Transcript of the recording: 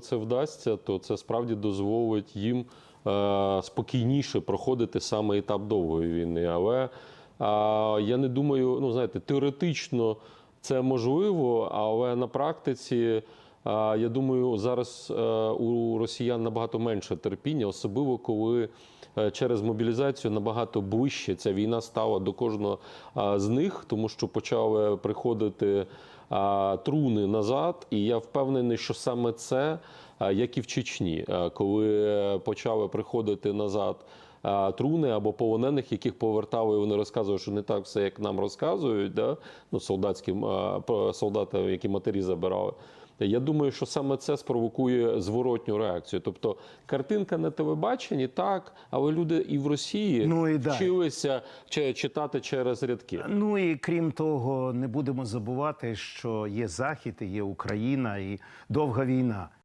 це вдасться, то це справді дозволить їм е, спокійніше проходити саме етап довгої війни. Але я не думаю, ну знаєте, теоретично це можливо, але на практиці. Я думаю, зараз е, у росіян набагато менше терпіння, особливо коли е, через мобілізацію набагато ближче ця війна стала до кожного з них, тому що почали приходити труни назад, і я впевнений, що саме це, як і в Чечні, коли почали приходити назад. Труни або полонених, яких повертали, і вони розказували, що не так все, як нам розказують, да? ну, про- солдатам, які матері забирали. Я думаю, що саме це спровокує зворотню реакцію. Тобто картинка на телебаченні так, але люди і в Росії Ну, і вчилися чи- читати через рядки. Ну і крім того, не будемо забувати, що є Захід, і є Україна і довга війна.